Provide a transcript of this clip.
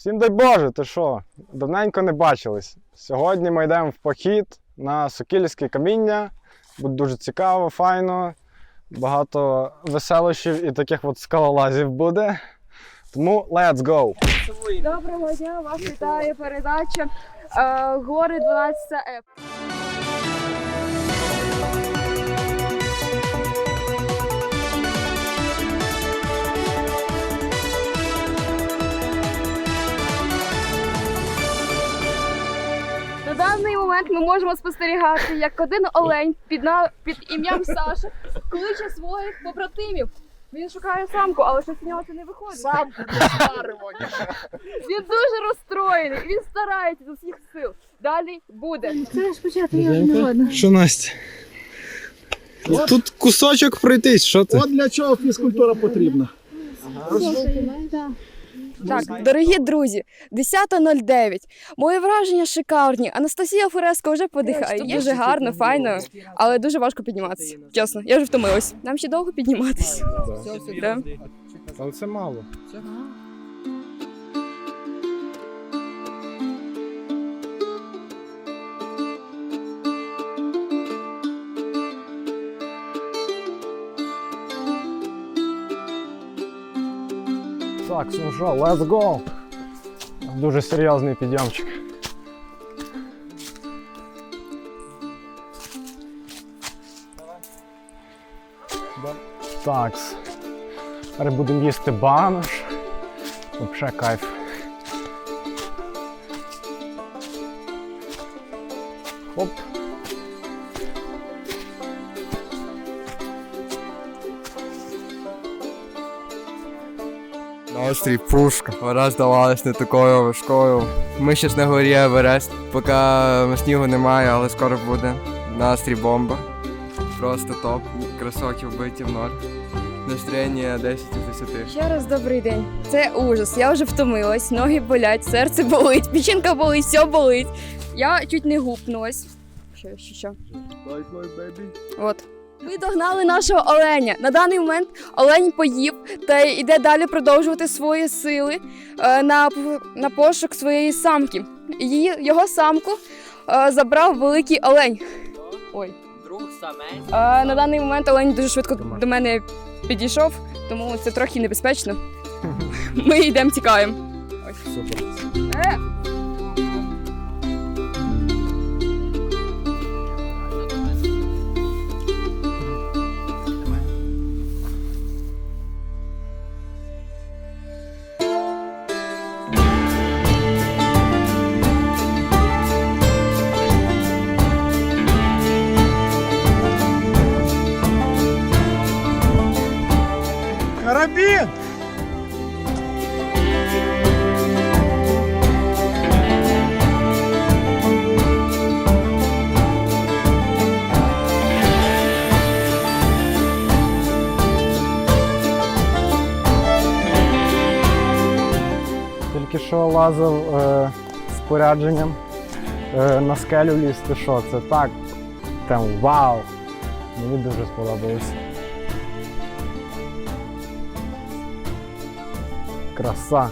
Всім дай Боже, ти що? Давненько не бачились. Сьогодні ми йдемо в похід на Сокільське каміння. Буде дуже цікаво, файно. Багато веселощів і таких от скалолазів буде. Тому let's go! Доброго дня, вас вітає передача е, Гори 12 F. ми можемо спостерігати, як один олень під, на, під ім'ям Саша кличе своїх побратимів. Він шукає самку, але щось у нього це не виходить. Самку не спаримо. Він дуже розстроєний, він старається з усіх сил. Далі буде. Це ж почати я не годна. Що, Настя? Тут кусочок пройтись, що ти? От для чого фізкультура потрібна. Так, дорогі друзі, 10.09. Мої враження шикарні. Анастасія Фореско вже подихає. Дуже гарно, файно, але дуже важко підніматися. Чесно, я вже втомилась. Нам ще довго підніматися. Да. Але це мало. Так, ну що, let's go! Дуже серйозний підйомчик. Так. Тепер будемо їсти банош. Взагалі кайф. Хоп. Настрій пушка. Вона здавалась не такою важкою. Ми ще на горі Еверест, поки снігу немає, але скоро буде. Настрій бомба. Просто топ. Красоті вбиті в ноль. Настроєння 10 із 10. Ще раз добрий день. Це ужас. Я вже втомилась, ноги болять, серце болить, печінка болить, все болить. Я чуть не гупнулась. Що, що, що? От. Ми догнали нашого оленя. На даний момент олень поїв та йде далі продовжувати свої сили е, на, п- на пошук своєї самки. Її, його самку е, забрав великий олень. Ой. Друг самець. Е, на даний момент олень дуже швидко до мене підійшов, тому це трохи небезпечно. Ми йдемо тікаємо. Супер. Карабін! Тільки що лазив е, спорядженням е, на скелю лізти, що це так. Там вау! Мені дуже сподобалось. Краса.